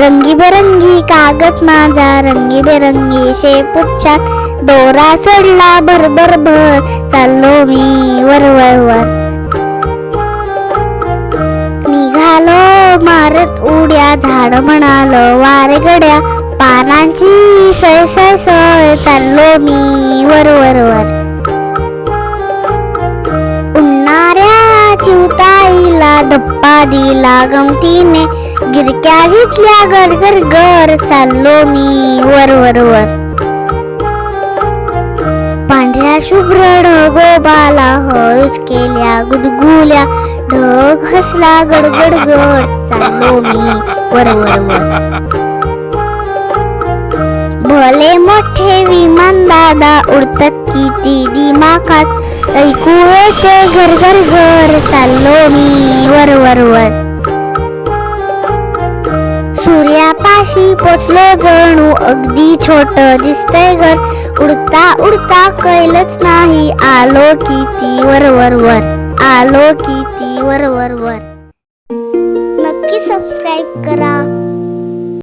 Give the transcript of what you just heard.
रंगीबेरंगी कागद माझा रंगीबेरंगी शेपूटच्या दोरा सोडला भरभर भर चाललो मी वरवर वर निघालो मारत उड्या झाड म्हणालो वारे गड्या पानांची सय सय सय चाललो मी वरवर वर उन्हाऱ्या चिवताईला दप्प दिला गमतीने गिरक्या घेतल्या गर गर गर चाललो मी वर वर वर. पांढऱ्या शुभ्र ढगोबाला हळूच केल्या गुदगुल्या. ढग हसला गडगड गड. चाललो मी वर वर वर. भले मोठे विमान दादा उडतात किती दिमाखात. ऐकू येते घर घर घर. चाललो मी वर सूर्यापाशी पोचलो जणू. अगदी छोट दिसतंय घर. उडता उडता कैलच नाही. आलो किती वर वर वर. आलो किती वर वर वर. नक्की सबस्क्राईब करा.